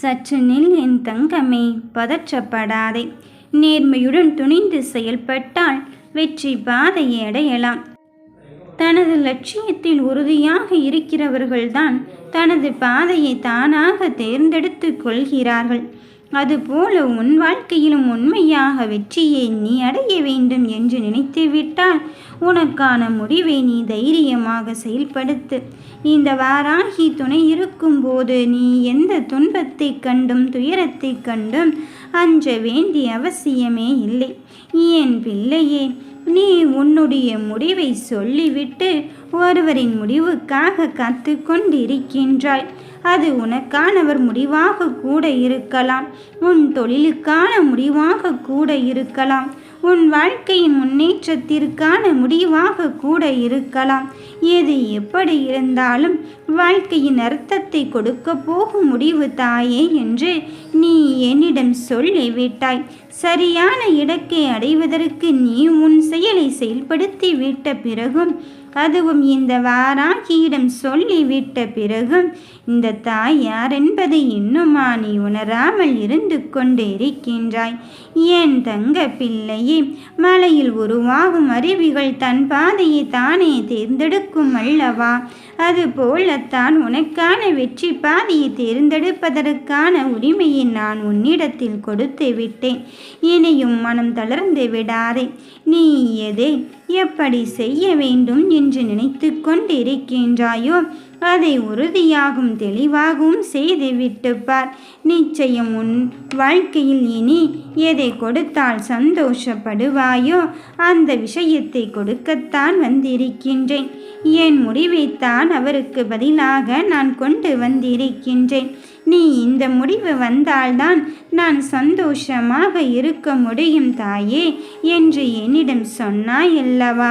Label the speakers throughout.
Speaker 1: சற்று நில் என் தங்கமே பதற்றப்படாதே நேர்மையுடன் துணிந்து செயல்பட்டால் வெற்றி பாதையை அடையலாம் தனது லட்சியத்தில் உறுதியாக இருக்கிறவர்கள்தான் தனது பாதையை தானாக தேர்ந்தெடுத்து கொள்கிறார்கள் அதுபோல உன் வாழ்க்கையிலும் உண்மையாக வெற்றியை நீ அடைய வேண்டும் என்று நினைத்து விட்டால் உனக்கான முடிவை நீ தைரியமாக செயல்படுத்து இந்த வாராகி துணை இருக்கும்போது நீ எந்த துன்பத்தை கண்டும் துயரத்தை கண்டும் அஞ்ச வேண்டிய அவசியமே இல்லை என் பிள்ளையே நீ உன்னுடைய முடிவை சொல்லிவிட்டு ஒருவரின் முடிவுக்காக காத்து கொண்டிருக்கின்றாய் அது உனக்கானவர் முடிவாக கூட இருக்கலாம் உன் தொழிலுக்கான முடிவாக கூட இருக்கலாம் உன் வாழ்க்கையின் முன்னேற்றத்திற்கான முடிவாக கூட இருக்கலாம் எது எப்படி இருந்தாலும் வாழ்க்கையின் அர்த்தத்தை கொடுக்க போகும் முடிவு தாயே என்று நீ என்னிடம் சொல்லிவிட்டாய் சரியான இடக்கை அடைவதற்கு நீ உன் செயலை செயல்படுத்தி விட்ட பிறகும் அதுவும் இந்த வாராகியிடம் சொல்லிவிட்ட பிறகும் இந்த தாய் யார் என்பதை இன்னுமா நீ உணராமல் இருந்து கொண்டு இருக்கின்றாய் ஏன் தங்க பிள்ளையே மலையில் உருவாகும் அருவிகள் தன் பாதையை தானே தேர்ந்தெடுக்கும் அல்லவா அதுபோலத்தான் உனக்கான வெற்றி பாதையை தேர்ந்தெடுப்பதற்கான உரிமையை நான் உன்னிடத்தில் கொடுத்து விட்டேன் இனியும் மனம் தளர்ந்து விடாதே நீ எதே எப்படி செய்ய வேண்டும் என்று நினைத்து கொண்டிருக்கின்றாயோ அதை உறுதியாகவும் தெளிவாகவும் செய்து விட்டுப்பார் நிச்சயம் உன் வாழ்க்கையில் இனி எதை கொடுத்தால் சந்தோஷப்படுவாயோ அந்த விஷயத்தை கொடுக்கத்தான் வந்திருக்கின்றேன் என் முடிவைத்தான் அவருக்கு பதிலாக நான் கொண்டு வந்திருக்கின்றேன் நீ இந்த முடிவு வந்தால்தான் நான் சந்தோஷமாக இருக்க முடியும் தாயே என்று என்னிடம் சொன்னாய் அல்லவா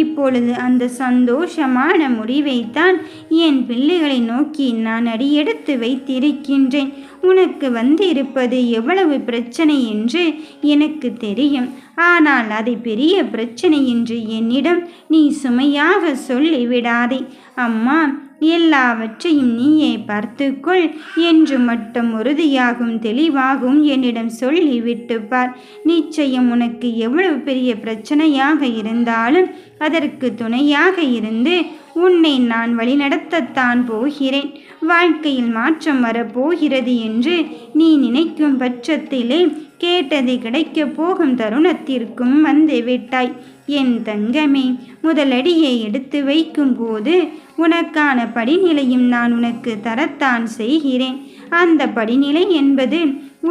Speaker 1: இப்பொழுது அந்த சந்தோஷமான முடிவைத்தான் என் பிள்ளைகளை நோக்கி நான் அடியெடுத்து வைத்திருக்கின்றேன் உனக்கு வந்திருப்பது எவ்வளவு பிரச்சனை என்று எனக்கு தெரியும் ஆனால் அதை பெரிய பிரச்சனை என்று என்னிடம் நீ சுமையாக சொல்லிவிடாதே அம்மா எல்லாவற்றையும் நீயே பார்த்துக்கொள் என்று மட்டும் உறுதியாகும் தெளிவாகும் என்னிடம் சொல்லி விட்டுப்பார் நிச்சயம் உனக்கு எவ்வளவு பெரிய பிரச்சனையாக இருந்தாலும் அதற்கு துணையாக இருந்து உன்னை நான் வழிநடத்தத்தான் போகிறேன் வாழ்க்கையில் மாற்றம் வரப்போகிறது என்று நீ நினைக்கும் பட்சத்திலே கேட்டது கிடைக்கப் போகும் தருணத்திற்கும் வந்து விட்டாய் என் தங்கமே முதலடியை எடுத்து வைக்கும்போது உனக்கான படிநிலையும் நான் உனக்கு தரத்தான் செய்கிறேன் அந்த படிநிலை என்பது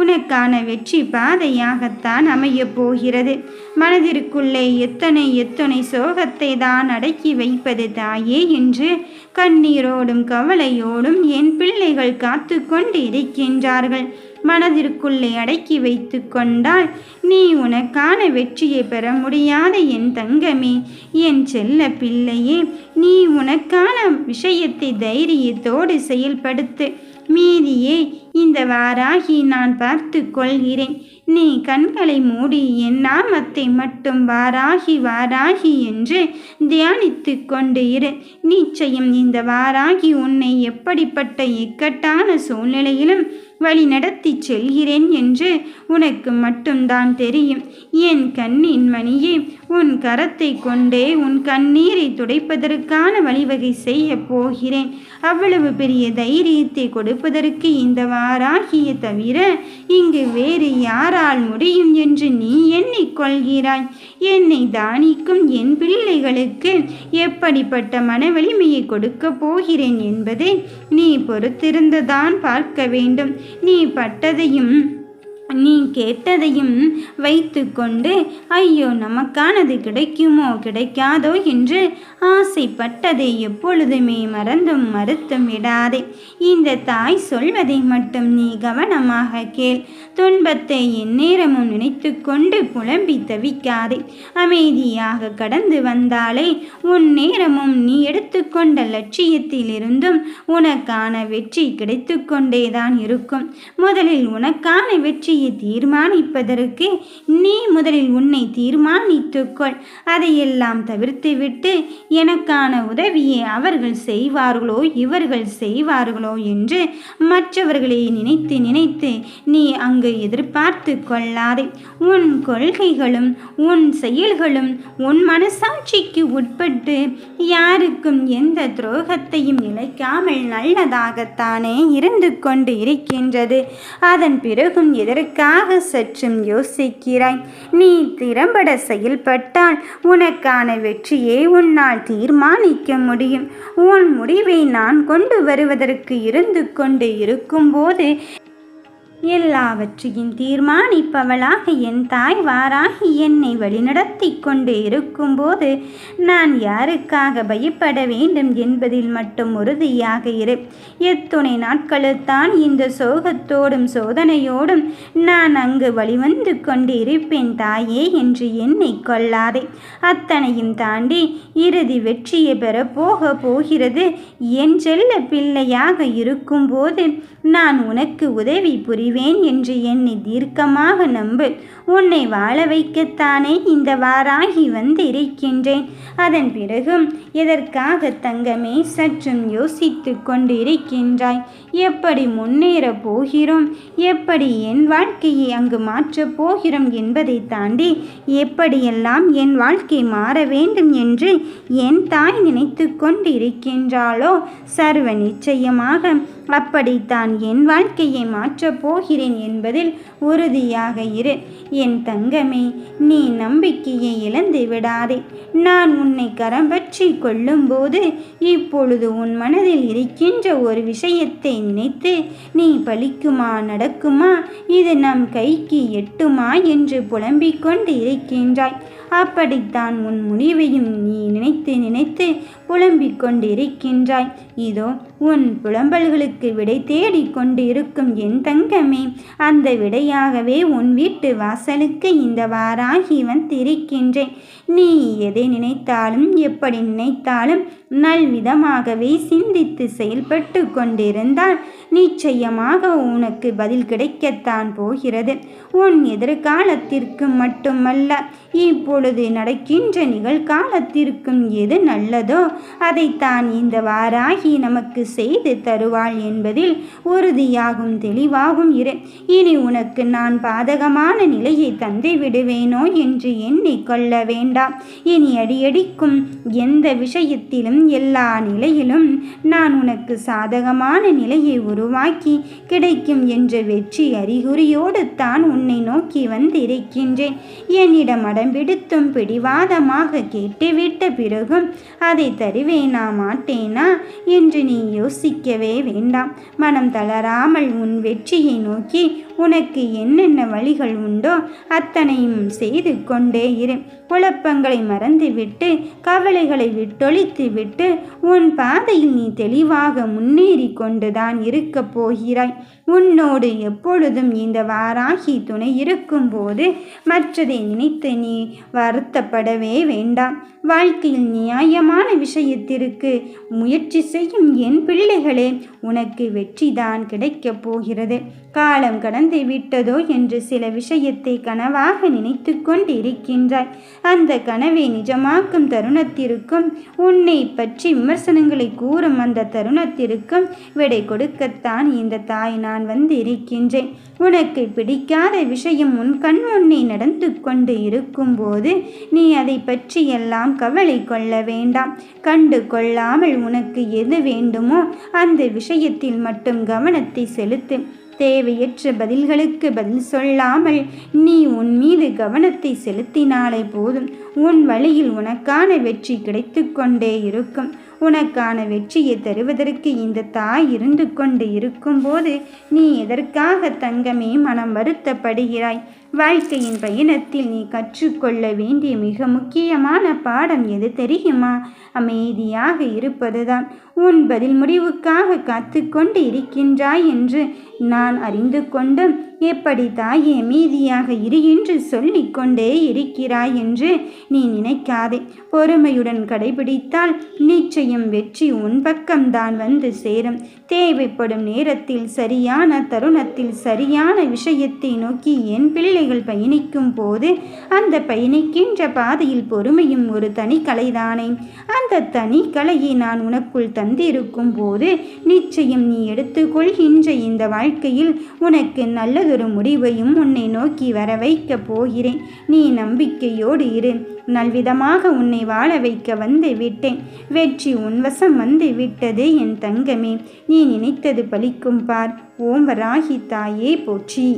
Speaker 1: உனக்கான வெற்றி பாதையாகத்தான் அமையப் போகிறது மனதிற்குள்ளே எத்தனை எத்தனை சோகத்தை தான் அடக்கி வைப்பது தாயே என்று கண்ணீரோடும் கவலையோடும் என் பிள்ளைகள் காத்து கொண்டு இருக்கின்றார்கள் மனதிற்குள்ளே அடக்கி வைத்து கொண்டால் நீ உனக்கான வெற்றியை பெற முடியாத என் தங்கமே என் செல்ல பிள்ளையே நீ உனக்கான விஷயத்தை தைரியத்தோடு செயல்படுத்து மீதியே இந்த வாராகி நான் பார்த்து கொள்கிறேன் நீ கண்களை மூடி என் நாமத்தை மட்டும் வாராகி வாராகி என்று தியானித்து கொண்டு இரு நிச்சயம் இந்த வாராகி உன்னை எப்படிப்பட்ட இக்கட்டான சூழ்நிலையிலும் வழி நடத்தி செல்கிறேன் என்று உனக்கு மட்டும்தான் தெரியும் என் கண்ணின் மணியே உன் கரத்தை கொண்டே உன் கண்ணீரை துடைப்பதற்கான வழிவகை செய்ய போகிறேன் அவ்வளவு பெரிய தைரியத்தை கொடுப்பதற்கு இந்த வாராகிய தவிர இங்கு வேறு யாரால் முடியும் என்று நீ எண்ணிக்கொள்கிறாய் என்னை தானிக்கும் என் பிள்ளைகளுக்கு எப்படிப்பட்ட மன வலிமையை கொடுக்க போகிறேன் என்பதை நீ பொறுத்திருந்துதான் பார்க்க வேண்டும் நீ பட்டதையும் நீ கேட்டதையும் வைத்துக்கொண்டு ஐயோ நமக்கானது கிடைக்குமோ கிடைக்காதோ என்று ஆசைப்பட்டதை எப்பொழுதுமே மறந்தும் மறுத்தும் விடாதே இந்த தாய் சொல்வதை மட்டும் நீ கவனமாக கேள் துன்பத்தை எந்நேரமும் நினைத்து கொண்டு புலம்பி தவிக்காதே அமைதியாக கடந்து வந்தாலே உன் நேரமும் நீ எடுத்துக்கொண்ட லட்சியத்திலிருந்தும் உனக்கான வெற்றி கிடைத்து கொண்டேதான் இருக்கும் முதலில் உனக்கான வெற்றி செய்ய தீர்மானிப்பதற்கு நீ முதலில் உன்னை தீர்மானித்துக்கொள் அதையெல்லாம் தவிர்த்துவிட்டு எனக்கான உதவியை அவர்கள் செய்வார்களோ இவர்கள் செய்வார்களோ என்று மற்றவர்களை நினைத்து நினைத்து நீ அங்கு எதிர்பார்த்து கொள்ளாதே உன் கொள்கைகளும் உன் செயல்களும் உன் மனசாட்சிக்கு உட்பட்டு யாருக்கும் எந்த துரோகத்தையும் இழைக்காமல் நல்லதாகத்தானே இருந்து கொண்டு இருக்கின்றது அதன் பிறகும் எதற்கு எதற்காக சற்றும் யோசிக்கிறாய் நீ திறம்பட செயல்பட்டால் உனக்கான வெற்றியை உன்னால் தீர்மானிக்க முடியும் உன் முடிவை நான் கொண்டு வருவதற்கு இருந்து கொண்டு இருக்கும்போது எல்லாவற்றையும் தீர்மானிப்பவளாக என் தாய் வாராகி என்னை வழிநடத்தி கொண்டு இருக்கும்போது நான் யாருக்காக பயப்பட வேண்டும் என்பதில் மட்டும் உறுதியாக இரு எத்துணை நாட்களுத்தான் இந்த சோகத்தோடும் சோதனையோடும் நான் அங்கு வழிவந்து கொண்டு இருப்பேன் தாயே என்று என்னை கொள்ளாதே அத்தனையும் தாண்டி இறுதி வெற்றியை போக போகிறது என் செல்ல பிள்ளையாக இருக்கும்போது நான் உனக்கு உதவி புரி செய்வேன் என்று என்னை தீர்க்கமாக நம்பு உன்னை வாழ வைக்கத்தானே இந்த வாராகி வந்திருக்கின்றேன் அதன் பிறகும் எதற்காக தங்கமே சற்றும் யோசித்து கொண்டிருக்கின்றாய் இருக்கின்றாய் எப்படி முன்னேறப் போகிறோம் எப்படி என் வாழ்க்கையை அங்கு மாற்றப் போகிறோம் என்பதை தாண்டி எப்படியெல்லாம் என் வாழ்க்கை மாற வேண்டும் என்று என் தாய் நினைத்து கொண்டிருக்கின்றாளோ சர்வ நிச்சயமாக அப்படித்தான் என் வாழ்க்கையை மாற்றப் போகிறேன் என்பதில் உறுதியாக இரு என் தங்கமே நீ நம்பிக்கையை இழந்து விடாதே நான் உன்னை கரம் பற்றி கொள்ளும்போது இப்பொழுது உன் மனதில் இருக்கின்ற ஒரு விஷயத்தை நினைத்து நீ பலிக்குமா நடக்குமா இது நம் கைக்கு எட்டுமா என்று புலம்பிக் கொண்டு இருக்கின்றாய் அப்படித்தான் உன் முடிவையும் நீ நினைத்து நினைத்து புலம்பிக் கொண்டிருக்கின்றாய் இதோ உன் புலம்பல்களுக்கு விடை தேடிக் இருக்கும் என் தங்கமே அந்த விடையாகவே உன் வீட்டு வாசலுக்கு இந்த வாராகி வந்திருக்கின்றேன் நீ எதை நினைத்தாலும் எப்படி நினைத்தாலும் நல்விதமாகவே சிந்தித்து செயல்பட்டு கொண்டிருந்தால் நிச்சயமாக உனக்கு பதில் கிடைக்கத்தான் போகிறது உன் எதிர்காலத்திற்கு மட்டுமல்ல இப்பொழுது நடக்கின்ற நிகழ்காலத்திற்கும் எது நல்லதோ அதைத்தான் இந்த வாராகி நமக்கு செய்து தருவாள் என்பதில் உறுதியாகும் தெளிவாகும் இரு இனி உனக்கு நான் பாதகமான நிலையை தந்து விடுவேனோ என்று எண்ணிக்கொள்ள வேண்டாம் இனி அடியடிக்கும் எந்த விஷயத்திலும் எல்லா நிலையிலும் நான் உனக்கு சாதகமான நிலையை உருவாக்கி கிடைக்கும் என்ற வெற்றி அறிகுறியோடு தான் உன்னை நோக்கி வந்திருக்கின்றேன் என்னிடம் அடம்பிடித்தும் பிடிவாதமாக கேட்டுவிட்ட பிறகும் அதை தரு தருவேனா மாட்டேனா என்று நீ யோசிக்கவே வேண்டாம் மனம் தளராமல் உன் வெற்றியை நோக்கி உனக்கு என்னென்ன வழிகள் உண்டோ அத்தனையும் செய்து கொண்டே இரு குழப்பங்களை மறந்துவிட்டு கவலைகளை விட்டொழித்து விட்டு உன் பாதையில் நீ தெளிவாக முன்னேறி கொண்டுதான் இருக்கப் போகிறாய் உன்னோடு எப்பொழுதும் இந்த வாராகி துணை இருக்கும்போது மற்றதை நினைத்து நீ வருத்தப்படவே வேண்டாம் வாழ்க்கையில் நியாயமான விஷயத்திற்கு முயற்சி செய்யும் என் பிள்ளைகளே உனக்கு வெற்றிதான் கிடைக்கப் போகிறது காலம் கடந்து விட்டதோ என்று சில விஷயத்தை கனவாக நினைத்து கொண்டு இருக்கின்றாய் அந்த கனவை நிஜமாக்கும் தருணத்திற்கும் உன்னை பற்றி விமர்சனங்களை கூறும் அந்த தருணத்திற்கும் விடை கொடுக்கத்தான் இந்த தாய் நான் நான் வந்திருக்கின்றேன் உனக்கு பிடிக்காத விஷயம் உன் கண் முன்னே நடந்து கொண்டு இருக்கும்போது நீ அதை பற்றியெல்லாம் கவலை கொள்ள வேண்டாம் கண்டு கொள்ளாமல் உனக்கு எது வேண்டுமோ அந்த விஷயத்தில் மட்டும் கவனத்தை செலுத்து தேவையற்ற பதில்களுக்கு பதில் சொல்லாமல் நீ உன் மீது கவனத்தை செலுத்தினாலே போதும் உன் வழியில் உனக்கான வெற்றி கிடைத்து கொண்டே இருக்கும் உனக்கான வெற்றியை தருவதற்கு இந்த தாய் இருந்து கொண்டு இருக்கும்போது நீ எதற்காக தங்கமே மனம் வருத்தப்படுகிறாய் வாழ்க்கையின் பயணத்தில் நீ கற்றுக்கொள்ள வேண்டிய மிக முக்கியமான பாடம் எது தெரியுமா அமைதியாக இருப்பதுதான் உன் பதில் முடிவுக்காக காத்து கொண்டு இருக்கின்றாய் என்று நான் அறிந்து கொண்டும் எப்படி தாயே மீதியாக இரு என்று கொண்டே இருக்கிறாய் என்று நீ நினைக்காதே பொறுமையுடன் கடைபிடித்தால் நிச்சயம் வெற்றி உன் பக்கம்தான் வந்து சேரும் தேவைப்படும் நேரத்தில் சரியான தருணத்தில் சரியான விஷயத்தை நோக்கி என் பிள்ளைகள் பயணிக்கும் போது அந்த பயணிக்கின்ற பாதையில் பொறுமையும் ஒரு தனி கலைதானே அந்த தனி கலையை நான் உனக்குள் தந்திருக்கும் போது நிச்சயம் நீ எடுத்துக்கொள்கின்ற இந்த வாழ்க்கையில் உனக்கு நல்லது ஒரு முடிவையும் உன்னை நோக்கி வர வைக்கப் போகிறேன் நீ நம்பிக்கையோடு இரு நல்விதமாக உன்னை வாழ வைக்க வந்து விட்டேன் வெற்றி உன்வசம் வந்து விட்டது என் தங்கமே நீ நினைத்தது பலிக்கும் பார் ஓம் வராகி தாயே போற்றி